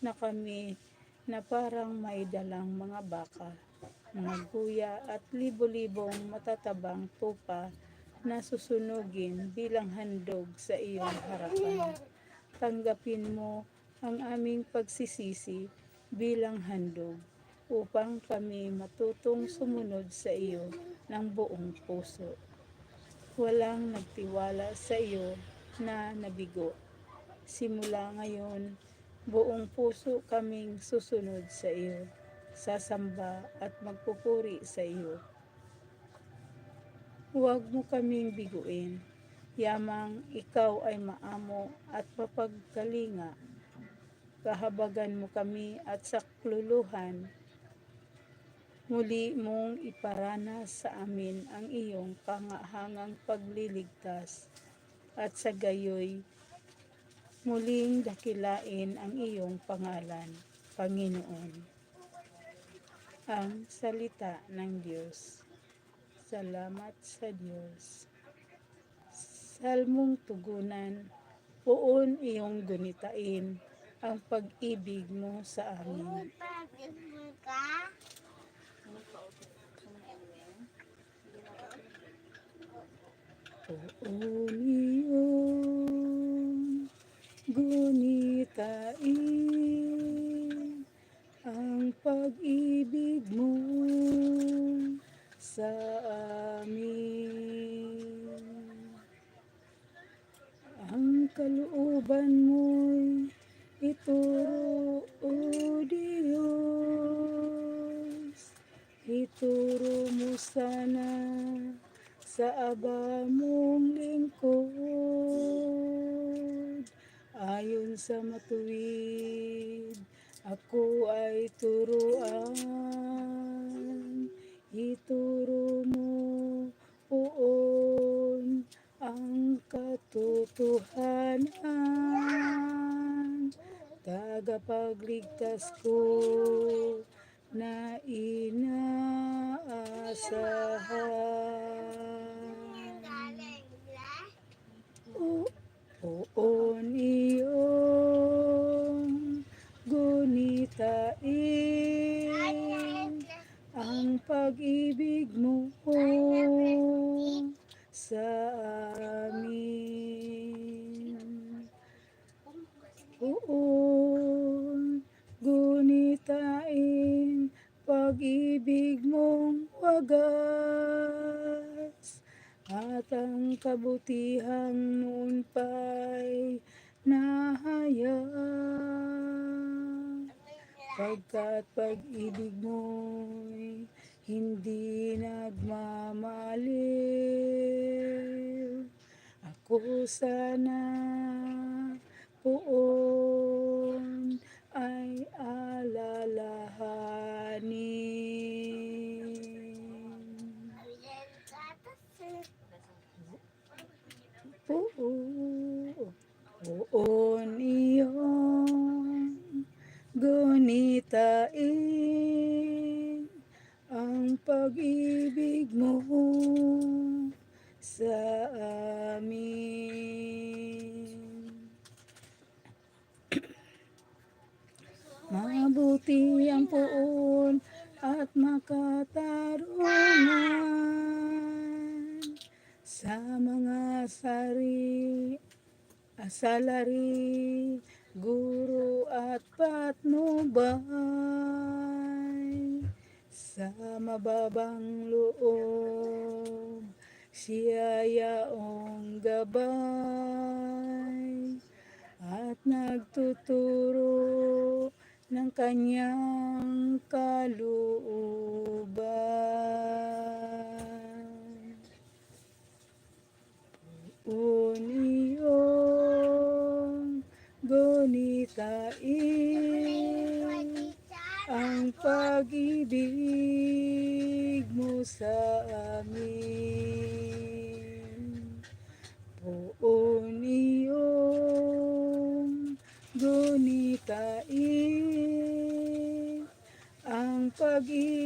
na kami na parang may dalang mga baka, mga guya at libo-libong matatabang tupa na susunugin bilang handog sa iyong harapan. Tanggapin mo ang aming pagsisisi bilang handog upang kami matutong sumunod sa iyo ng buong puso. Walang nagtiwala sa iyo na nabigo. Simula ngayon, buong puso kaming susunod sa iyo, sasamba at magpupuri sa iyo. Huwag mo kaming biguin, yamang ikaw ay maamo at mapagkalinga. Kahabagan mo kami at sakluluhan Muli mong iparanas sa amin ang iyong kangahangang pagliligtas at sa gayoy muling dakilain ang iyong pangalan, Panginoon. Ang salita ng Diyos. Salamat sa Diyos. Salmong tugunan, poon iyong gunitain ang pag-ibig mo sa amin. Poon kalooban mo'y ituro, O Diyos. Ituro mo sana sa aba mong lingkod. Ayon sa matuwid, ako ay turuan. Ituro mo poon ang katotohanan. Tagapagligtas ko na inaasahan. O- Poon iyong gunitain ang pag-ibig mo sa amin. Poon gunitain pag-ibig mong wagas at ang kabutihang noon pa'y nahayag pagkat pag-ibig mo'y hindi nagmamaliw. Ako sana poon ay alalahanin. Oo, poon iyong gunitain ang pag-ibig mo sa amin. Mabuti ang poon at makatarungan sa mga sari, asalari, guro at patnubay sa mababang loob siya yaong gabay at nagtuturo ng kanyang kalooban. Uniyong ang pag-ibig mo sa amin. Poon iyong gunitain ang pag-ibig